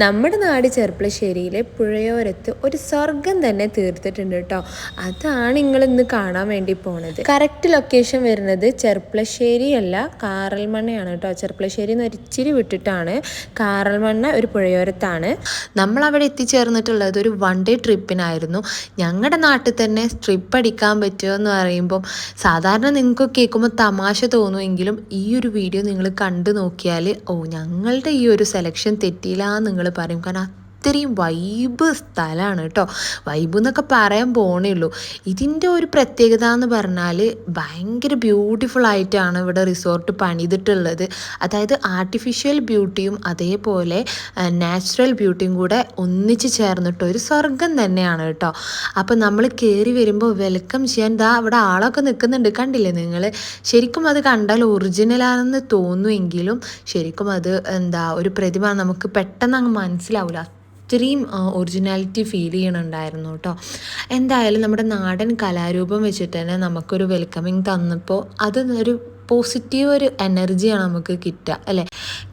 നമ്മുടെ നാട് ചെർപ്പളശ്ശേരിയിലെ പുഴയോരത്ത് ഒരു സ്വർഗം തന്നെ തീർത്തിട്ടുണ്ട് കേട്ടോ അതാണ് നിങ്ങൾ ഇന്ന് കാണാൻ വേണ്ടി പോണത്. കറക്റ്റ് ലൊക്കേഷൻ വരുന്നത് ചെർപ്പളശ്ശേരി അല്ല കാറൽമണ്ണയാണ് കേട്ടോ ചെർപ്പളശ്ശേരി എന്ന് ഒരിച്ചിരി വിട്ടിട്ടാണ് കാറൽമണ്ണ ഒരു പുഴയോരത്താണ്. നമ്മൾ അവിടെ എത്തിച്ചേർന്നിട്ടുള്ളത് ഒരു വൺ ഡേ ട്രിപ്പിനായിരുന്നു ഞങ്ങളുടെ നാട്ടിൽ തന്നെ ട്രിപ്പ് അടിക്കാൻ പറ്റുമോ എന്ന് പറയുമ്പം സാധാരണ നിങ്ങൾക്ക് കേൾക്കുമ്പോൾ തമാശ തോന്നുമെങ്കിലും ഈ ഒരു വീഡിയോ നിങ്ങൾ കണ്ടു നോക്കിയാൽ ഓ ഞങ്ങളുടെ ഈ ഒരു സെലക്ഷൻ തെറ്റിയില്ല എന്ന് നിങ്ങൾ പറയും. കാരണം അത്രയും വൈബ് സ്ഥലമാണ് കേട്ടോ. വൈബ് എന്നൊക്കെ പറയാൻ പോണേ ഉള്ളൂ. ഇതിന്റെ ഒരു പ്രത്യേകത എന്ന് പറഞ്ഞാൽ ഭയങ്കര ബ്യൂട്ടിഫുൾ ആയിട്ടാണ് ഇവിടെ റിസോർട്ട് പണിതിട്ടുള്ളത്. അതായത് ആർട്ടിഫിഷ്യൽ ബ്യൂട്ടിയും അതേപോലെ നാച്ചുറൽ ബ്യൂട്ടിയും കൂടെ ഒന്നിച്ച് ചേർന്നിട്ട് ഒരു സ്വർഗം തന്നെയാണ് കേട്ടോ. അപ്പോൾ നമ്മൾ കയറി വരുമ്പോൾ വെൽക്കം ചെയ്യാൻ ദാ അവിടെ ആളൊക്കെ നിൽക്കുന്നുണ്ട് കണ്ടില്ലേ നിങ്ങൾ ശരിക്കും അത് കണ്ടാൽ ഒറിജിനലാണെന്ന് തോന്നുമെങ്കിലും ശരിക്കും അത് എന്താ ഒരു പ്രതിമ നമുക്ക് പെട്ടെന്ന് അങ്ങ് മനസ്സിലാവില്ല അത്രയും ഒറിജിനാലിറ്റി ഫീൽ ചെയ്യണുണ്ടായിരുന്നു കേട്ടോ എന്തായാലും നമ്മുടെ നാടൻ കലാരൂപം വെച്ചിട്ട് തന്നെ നമുക്കൊരു വെൽക്കമിങ് തന്നപ്പോൾ അത് ഒരു പോസിറ്റീവ് ഒരു എനർജിയാണ് നമുക്ക് കിട്ടുക അല്ലേ?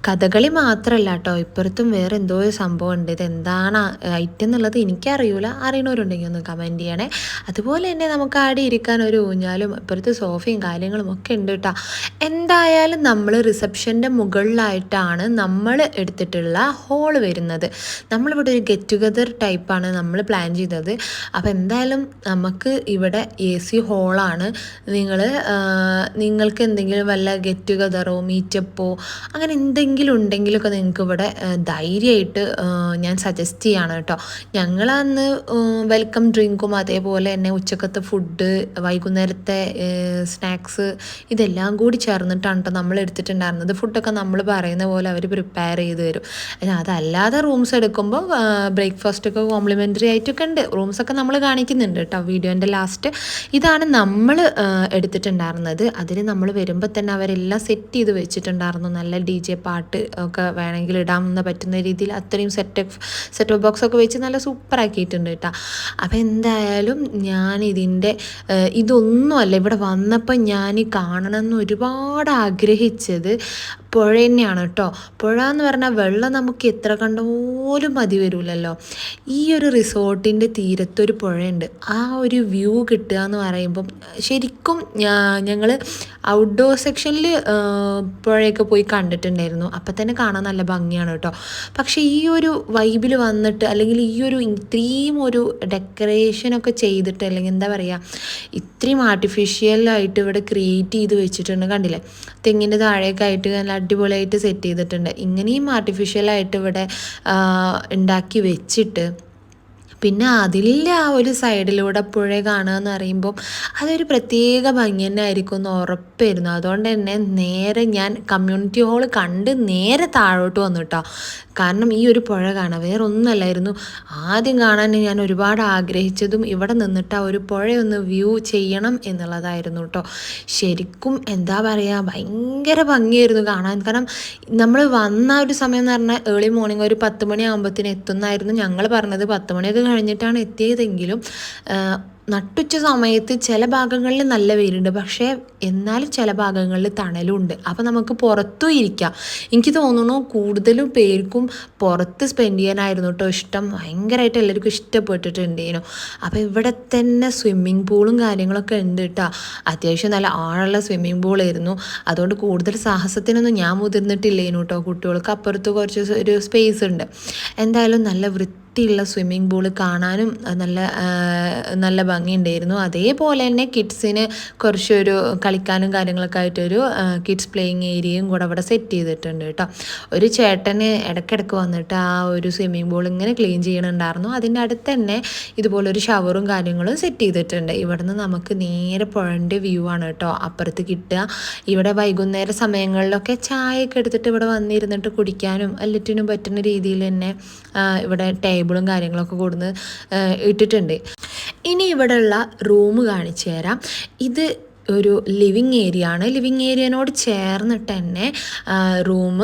കഥകളി മാത്രമല്ല കേട്ടോ ഇപ്പുറത്തും വേറെ എന്തോ ഒരു സംഭവം ഉണ്ട്. ഇത് എന്താണ് ഐറ്റം എന്നുള്ളത് എനിക്കറിയൂല. അറിയണവരുണ്ടെങ്കിൽ ഒന്ന് കമന്റ് ചെയ്യണേ. അതുപോലെ തന്നെ നമുക്ക് ആടെ ഇരിക്കാൻ ഒരു ഊഞ്ഞാലും ഇപ്പുറത്ത് സോഫയും കാര്യങ്ങളും ഒക്കെ ഉണ്ട് കേട്ടോ എന്തായാലും നമ്മൾ റിസപ്ഷന്റെ മുകളിലായിട്ടാണ് നമ്മൾ എടുത്തിട്ടുള്ള ഹോൾ വരുന്നത്. നമ്മളിവിടെ ഒരു ഗെറ്റ് ടുഗദർ ടൈപ്പാണ് നമ്മൾ പ്ലാൻ ചെയ്തത്. അപ്പോൾ എന്തായാലും നമുക്ക് ഇവിടെ എ സി ഹോളാണ് നിങ്ങൾ നിങ്ങൾക്ക് എന്തെങ്കിലും വല്ല ഗെറ്റ് ടുഗദറോ മീറ്റപ്പോ അങ്ങനെ എന്തെങ്കിലും ഉണ്ടെങ്കിലൊക്കെ നിങ്ങൾക്ക് ഇവിടെ ധൈര്യമായിട്ട് ഞാൻ സജസ്റ്റ് ചെയ്യാണ് കേട്ടോ. ഞങ്ങളന്ന് വെൽക്കം ഡ്രിങ്കും അതേപോലെ തന്നെ ഉച്ചക്കത്തെ ഫുഡ് വൈകുന്നേരത്തെ സ്നാക്സ് ഇതെല്ലാം കൂടി ചേർന്നിട്ടാണ് കേട്ടോ നമ്മൾ എടുത്തിട്ടുണ്ടായിരുന്നത്. ഫുഡൊക്കെ നമ്മൾ പറയുന്ന പോലെ അവർ പ്രിപ്പയർ ചെയ്ത് തരും. അതല്ലാതെ റൂംസ് എടുക്കുമ്പോൾ ബ്രേക്ക്ഫാസ്റ്റൊക്കെ കോംപ്ലിമെന്ററി ആയിട്ടൊക്കെ ഉണ്ട്. റൂംസൊക്കെ നമ്മൾ കാണിക്കുന്നുണ്ട് കേട്ടോ വീഡിയോന്റെ ലാസ്റ്റ് ഇതാണ് നമ്മൾ എടുത്തിട്ടുണ്ടായിരുന്നത്. അതിൽ നമ്മൾ വരുമ്പോൾ തന്നെ അവരെല്ലാം സെറ്റ് ചെയ്ത് വെച്ചിട്ടുണ്ടായിരുന്നു. നല്ല ഡി ജെ പാട്ട് ഒക്കെ വേണമെങ്കിൽ ഇടാമെന്ന് പറ്റുന്ന രീതിയിൽ അത്രയും സെറ്റ് സെറ്റ് ബോക്സ് ഒക്കെ വെച്ച് നല്ല സൂപ്പറാക്കിയിട്ടുണ്ട് കേട്ടോ. അപ്പോൾ എന്തായാലും ഞാൻ ഇതിന്റെ ഇതൊന്നുമല്ല ഇവിടെ വന്നപ്പോൾ ഞാൻ കാണണമെന്ന് ഒരുപാട് ആഗ്രഹിച്ചത്. പുഴ തന്നെയാണ് കേട്ടോ. പുഴ എന്ന് പറഞ്ഞാൽ വെള്ളം നമുക്ക് എത്ര കണ്ടുപോലും മതി വരില്ലല്ലോ ഈ ഒരു റിസോർട്ടിന്റെ തീരത്തൊരു പുഴയുണ്ട്. ആ ഒരു വ്യൂ കിട്ടുക എന്ന് പറയുമ്പം ശരിക്കും ഞങ്ങൾ ഔട്ട്ഡോർ സെക്ഷനിൽ പുഴയൊക്കെ പോയി കണ്ടിട്ടുണ്ടായിരുന്നു. അപ്പം തന്നെ കാണാൻ നല്ല ഭംഗിയാണ് കേട്ടോ. പക്ഷേ ഈ ഒരു വൈബിൽ വന്നിട്ട് അല്ലെങ്കിൽ ഈ ഒരു ഇത്രയും ഒരു ഡെക്കറേഷനൊക്കെ ചെയ്തിട്ട് അല്ലെങ്കിൽ എന്താ പറയുക ഇത്രയും ആർട്ടിഫിഷ്യലായിട്ട് ഇവിടെ ക്രിയേറ്റ് ചെയ്ത് വെച്ചിട്ടുണ്ട് കണ്ടില്ലേ? തെങ്ങിന്റെ താഴേക്കായിട്ട് നല്ല അടിപൊളിയായിട്ട് സെറ്റ് ചെയ്തിട്ടുണ്ട്. ഇങ്ങനെയും ആർട്ടിഫിഷ്യലായിട്ട് ഇവിടെ ഉണ്ടാക്കി വെച്ചിട്ട് പിന്നെ അതിലെ ആ ഒരു സൈഡിലൂടെ പുഴ കാണുക എന്ന് പറയുമ്പം അതൊരു പ്രത്യേക ഭംഗി തന്നെ ആയിരിക്കും എന്ന് ഉറപ്പായിരുന്നു. അതുകൊണ്ട് തന്നെ നേരെ ഞാൻ കമ്മ്യൂണിറ്റി ഹാൾ കണ്ട് നേരെ താഴോട്ട് വന്നു കേട്ടോ കാരണം ഈ ഒരു പുഴ കാണാൻ വേറെ ഒന്നല്ലായിരുന്നു ആദ്യം കാണാൻ ഞാൻ ഒരുപാട് ആഗ്രഹിച്ചതും ഇവിടെ നിന്നിട്ട് ആ ഒരു പുഴയൊന്ന് വ്യൂ ചെയ്യണം എന്നുള്ളതായിരുന്നു കേട്ടോ ശരിക്കും എന്താ പറയുക ഭയങ്കര ഭംഗിയായിരുന്നു കാണാൻ. കാരണം നമ്മൾ വന്ന ഒരു സമയം എന്ന് പറഞ്ഞാൽ ഏർലി മോർണിംഗ് ഒരു പത്ത് മണി ആകുമ്പോഴത്തേന് എത്തുന്നായിരുന്നു ഞങ്ങൾ പറഞ്ഞത്. പത്ത് മണിയൊക്കെ കഴിഞ്ഞിട്ടാണ് എത്തിയതെങ്കിലും നട്ടുച്ച സമയത്ത് ചില ഭാഗങ്ങളിൽ നല്ല വെയിലുണ്ട്. പക്ഷേ എന്നാലും ചില ഭാഗങ്ങളിൽ തണലുണ്ട്. അപ്പോൾ നമുക്ക് പുറത്തും ഇരിക്കാം. എനിക്ക് തോന്നുന്നു കൂടുതലും പേർക്കും പുറത്ത് സ്പെൻഡ് ചെയ്യാനായിരുന്നു കേട്ടോ ഇഷ്ടം. ഭയങ്കരമായിട്ട് എല്ലാവർക്കും ഇഷ്ടപ്പെട്ടിട്ടുണ്ടേനു അപ്പോൾ ഇവിടെ തന്നെ സ്വിമ്മിങ് പൂളും കാര്യങ്ങളൊക്കെ ഉണ്ട് കേട്ടോ അത്യാവശ്യം നല്ല ആഴമുള്ള സ്വിമ്മിങ് പൂളായിരുന്നു അതുകൊണ്ട് കൂടുതൽ സാഹസത്തിനൊന്നും ഞാൻ മുതിർന്നിട്ടില്ലേനു കേട്ടോ കുട്ടികൾക്ക്. അപ്പുറത്ത് കുറച്ച് ഒരു സ്പേസ് ഉണ്ട്. എന്തായാലും നല്ല വൃത്തി വൃത്തിയുള്ള സ്വിമ്മിംഗ് പൂൾ കാണാനും നല്ല നല്ല ഭംഗിയുണ്ടായിരുന്നു. അതേപോലെ തന്നെ കിഡ്സിന് കുറച്ചൊരു കളിക്കാനും കാര്യങ്ങളൊക്കെ ആയിട്ടൊരു കിഡ്സ് പ്ലേയിങ് ഏരിയയും കൂടെ അവിടെ സെറ്റ് ചെയ്തിട്ടുണ്ട് കേട്ടോ. ഒരു ചേട്ടന് ഇടയ്ക്കിടയ്ക്ക് വന്നിട്ട് ആ ഒരു സ്വിമ്മിംഗ് പൂൾ ഇങ്ങനെ ക്ലീൻ ചെയ്യണുണ്ടായിരുന്നു. അതിന്റെ അടുത്ത് തന്നെ ഇതുപോലൊരു ഷവറും കാര്യങ്ങളും സെറ്റ് ചെയ്തിട്ടുണ്ട്. ഇവിടുന്ന് നമുക്ക് നേരെ പുഴന്റെ വ്യൂ ആണ് കേട്ടോ. അപ്പുറത്ത് കിട്ടുക. ഇവിടെ വൈകുന്നേര സമയങ്ങളിലൊക്കെ ചായയൊക്കെ എടുത്തിട്ട് ഇവിടെ വന്നിരുന്നിട്ട് കുടിക്കാനും എല്ലാറ്റിനും പറ്റുന്ന രീതിയിൽ തന്നെ ഇവിടെ ടേബിളും കാര്യങ്ങളൊക്കെ കൊടുന്ന് ഇട്ടിട്ടുണ്ട്. ഇനി ഇവിടെയുള്ള റൂം കാണിച്ചു തരാം. ഇത് ഒരു ലിവിങ് ഏരിയ ആണ്. ലിവിങ് ഏരിയനോട് ചേർന്നിട്ട് തന്നെ റൂം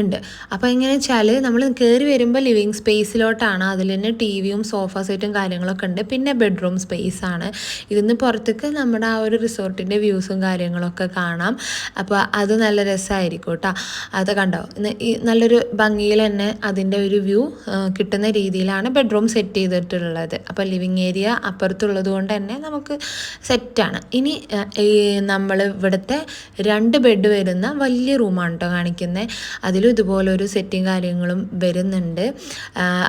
ഉണ്ട്. അപ്പോൾ എങ്ങനെ വെച്ചാൽ നമ്മൾ കയറി വരുമ്പോൾ ലിവിങ് സ്പേസിലോട്ടാണ് അതിൽ തന്നെ ടി വിയും സോഫ സെറ്റും കാര്യങ്ങളൊക്കെ ഉണ്ട്. പിന്നെ ബെഡ്റൂം സ്പേസ് ആണ്. ഇതിന്ന് പുറത്തേക്ക് നമ്മുടെ ആ ഒരു റിസോർട്ടിന്റെ വ്യൂസും കാര്യങ്ങളൊക്കെ കാണാം. അപ്പോൾ അത് നല്ല രസമായിരിക്കും കേട്ടോ അത് കണ്ടോ? നല്ലൊരു ഭംഗിയിൽ തന്നെ അതിന്റെ ഒരു വ്യൂ കിട്ടുന്ന രീതിയിലാണ് ബെഡ്റൂം സെറ്റ് ചെയ്തിട്ടുള്ളത്. അപ്പോൾ ലിവിങ് ഏരിയ അപ്പുറത്തുള്ളത് കൊണ്ട് തന്നെ നമുക്ക് സെറ്റാണ് ഇനി നമ്മൾ ഇവിടുത്തെ രണ്ട് ബെഡ് വരുന്ന വലിയ റൂമാണ് കേട്ടോ കാണിക്കുന്നത് അതിലും ഇതുപോലെ ഒരു സെറ്റും കാര്യങ്ങളും വരുന്നുണ്ട്.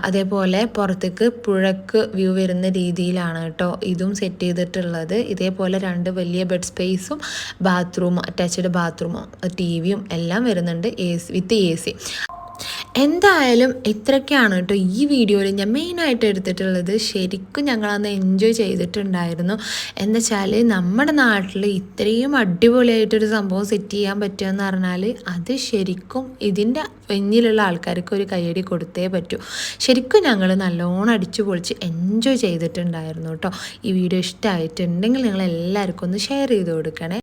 അതേപോലെ പുറത്തേക്ക് പുഴക്ക് വ്യൂ വരുന്ന രീതിയിലാണ് കേട്ടോ ഇതും സെറ്റ് ചെയ്തിട്ടുള്ളത്. ഇതേപോലെ രണ്ട് വലിയ ബെഡ് സ്പേസും ബാത്റൂമും അറ്റാച്ച്ഡ് ബാത്റൂമും ടി വിയും എല്ലാം വരുന്നുണ്ട്. A C with A C എന്തായാലും ഇത്രയൊക്കെയാണ് കേട്ടോ ഈ വീഡിയോയിൽ ഞാൻ മെയിനായിട്ട് എടുത്തിട്ടുള്ളത്. ശരിക്കും ഞങ്ങളന്ന് എൻജോയ് ചെയ്തിട്ടുണ്ടായിരുന്നു. എന്താ വെച്ചാൽ നമ്മുടെ നാട്ടിൽ ഇത്രയും അടിപൊളിയായിട്ടൊരു സംഭവം സെറ്റ് ചെയ്യാൻ പറ്റുമെന്ന് പറഞ്ഞാൽ അത് ശരിക്കും ഇതിന്റെ വെഞ്ഞിലുള്ള ആൾക്കാർക്ക് ഒരു കയ്യടി കൊടുത്തേ പറ്റൂ. ശരിക്കും ഞങ്ങൾ നല്ലോണം അടിച്ചു പൊളിച്ച് എൻജോയ് ചെയ്തിട്ടുണ്ടായിരുന്നു കേട്ടോ. ഈ വീഡിയോ ഇഷ്ടമായിട്ടുണ്ടെങ്കിൽ നിങ്ങൾ എല്ലാവർക്കും ഒന്ന് ഷെയർ ചെയ്ത് കൊടുക്കണേ.